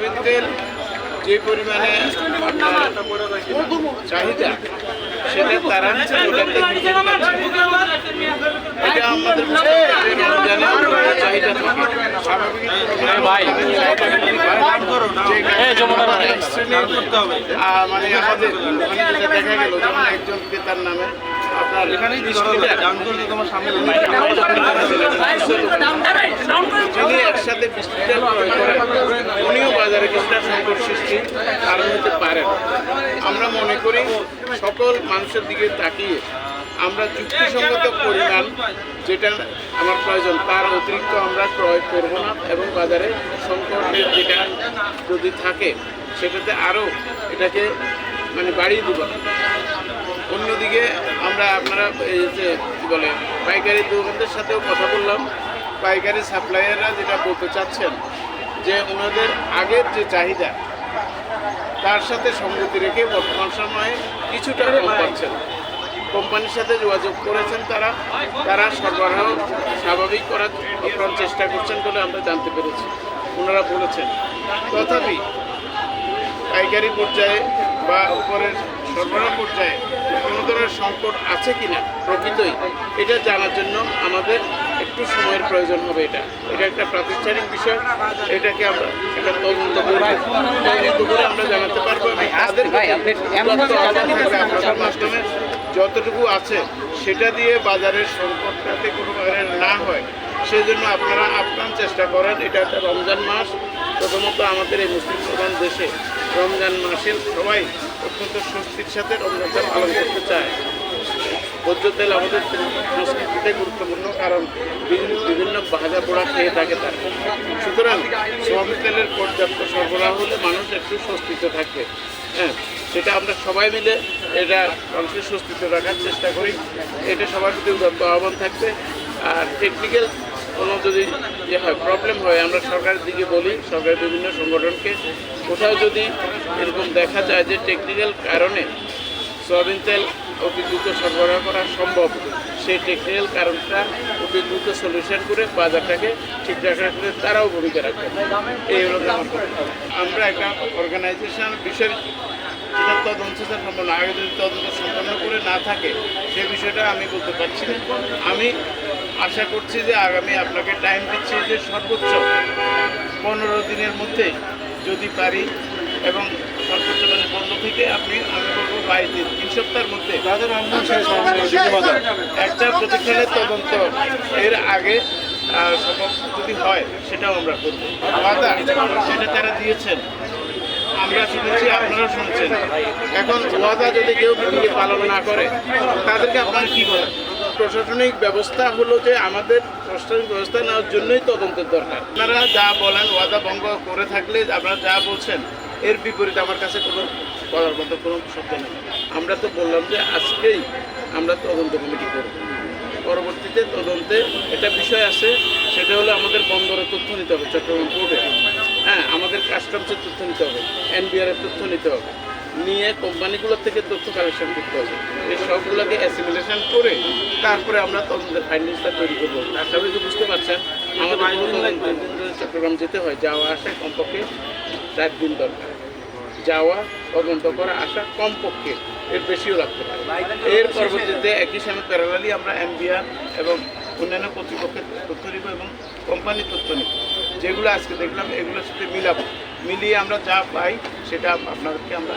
Soybean তেল যে পরিমাণে চাহিদা সেটা তারা নিতে এটা আমাদের যে চাহিদা মানে আমাদের দেখা গেল যেমন একজন ক্রেতার নামে। এখানেই করলে তোমার সামনে একসাথে উনিও বাজারে কিছুটা সংকট সৃষ্টি কারণ হতে পারেন। আমরা মনে করি সকল মানুষের দিকে তাকিয়ে আমরা যুক্তিসঙ্গত পরিমাণ যেটা আমার প্রয়োজন তার অতিরিক্ত আমরা ক্রয় করব না এবং বাজারে সংকটের যেটা যদি থাকে সেটাতে আরও এটাকে মানে বাড়িয়ে দেবো। অন্যদিকে আমরা আপনারা এই যে কী বলে, পাইকারি দোকানদের সাথেও কথা বললাম। পাইকারি সাপ্লায়াররা যেটা বলতে চাচ্ছেন, যে ওনাদের আগের যে চাহিদা, তার সাথে সঙ্গতি রেখে বর্তমান সময়ে কিছুটা কম পাচ্ছেন। কোম্পানির সাথে যোগাযোগ করেছেন তারা তারা সরবরাহ স্বাভাবিক করার চেষ্টা করছেন বলে আমরা জানতে পেরেছি। ওনারা বলেছেন। তথাপি পাইকারি পর্যায়ে বা উপরের সরবরাহ পর্যায়ে কোনো ধরনের সংকট আছে কি না প্রকৃতই এটা জানার জন্য আমাদের একটু সময়ের প্রয়োজন হবে এটা। এটা একটা প্রাতিষ্ঠানিক বিষয়। এটাকে আমরা একটা তদন্ত করব তদন্ত করে আমরা জানাতে পারব আমাদের মাধ্যমে যতটুকু আছে সেটা দিয়ে বাজারের সংকটটাতে কোনো ধরনের না হয়। সেজন্য আপনারা আপ্রাণ চেষ্টা করেন। এটা একটা রমজান মাস। প্রথমত আমাদের এই মুসলিম প্রধান দেশে রমজান মাসের সবাই অত্যন্ত স্বস্তির সাথে রমজানটা পালন করতে চায়। ভোজ্য তেল আমাদের সংস্কৃতিতে গুরুত্বপূর্ণ কারণ বিভিন্ন বিভিন্ন ভাজা পোড়া খেয়ে থাকে তার। সুতরাং সোয়াবিন তেলের পর্যাপ্ত সরবরাহ হলে মানুষ একটু স্বস্তিতে থাকবে হ্যাঁ সেটা আমরা সবাই মিলে এটা মানুষের স্বস্তিতে রাখার চেষ্টা করি। এটা সবার প্রতি উদাত্ত আহ্বান থাকবে। আর টেকনিক্যাল কোনো যদি ইয়ে হয় প্রবলেম হয়, আমরা সরকারের দিকে বলি, সরকারের বিভিন্ন সংগঠনকে। কোথাও যদি এরকম দেখা যায় যে টেকনিক্যাল কারণে সয়াবিন তেল অতি দ্রুত সরবরাহ করা সম্ভব, সেই টেকনিক্যাল কারণটা অতি দ্রুত সলিউশন করে বাজারটাকে ঠিক রাখার ক্ষেত্রে তারাও ভূমিকা রাখবে। এই হলো আমরা একটা অর্গানাইজেশন বিষয় যেটা তদন্ত সম্পন্ন, আগে যদি তদন্ত সম্পন্ন করে না থাকে, সে বিষয়টা আমি বলতে পারছি না। আমি আশা করছি যে আগামী আপনাকে টাইম দিচ্ছি যে সর্বোচ্চ পনেরো দিনের মধ্যে যদি পারি এবং সর্বোচ্চ মানে পনেরো থেকে আপনি আমি বলব বাইশ দিন তিন সপ্তাহের মধ্যে। একটা প্রতিষ্ঠানের তদন্ত এর আগে সম্ভব যদি হয় সেটাও আমরা করব। ওয়াদা সেটা তারা দিয়েছেন। আমরা শুনেছি আপনারা শুনছেন। এখন ওয়াদা যদি কেউ পালন না করে তাদেরকে আপনারা কী করেন প্রশাসনিক ব্যবস্থা হলো যে আমাদের প্রশাসনিক ব্যবস্থা নেওয়ার জন্যই তদন্তের দরকার। আপনারা যা বলেন, ওয়াদা ভঙ্গ করে থাকলে আপনারা যা বলছেন, এর বিপরীতে আমার কাছে কোনো বলার মতো কোনো শব্দ নেই। আমরা তো বললাম যে আজকেই আমরা তদন্ত কমিটি করব। পরবর্তীতে তদন্তে একটা বিষয় আছে, সেটা হলো আমাদের বন্দরের তথ্য নিতে হবে, চট্টগ্রাম পোর্টে হ্যাঁ আমাদের কাস্টমসের তথ্য নিতে হবে এনবিআর এর তথ্য নিতে হবে। নিয়ে কোম্পানিগুলোর থেকে তথ্য কালেকশন করতে হবে। এই সবগুলোকে অ্যাসিমিলেশন করে তারপরে আমরা তদন্তের ফাইন্ডিংসটা তৈরি করব। সাথে তো বুঝতে পারছেন আমাদের চট্টগ্রাম যেতে হয় যাওয়া আসা কমপক্ষে চার দিন দরকার। যাওয়া তদন্ত করা আসা কমপক্ষে এর বেশিও লাগতে পারে। এর পরবর্তীতে একই সাথে প্যারালালি আমরা এমবিআর এবং অন্যান্য কর্তৃপক্ষের তথ্য নিব এবং কোম্পানির তথ্য নিব। যেগুলো আজকে দেখলাম এগুলোর সাথে মিলাবো। মিলিয়ে আমরা যা পাই সেটা আপনাদেরকে আমরা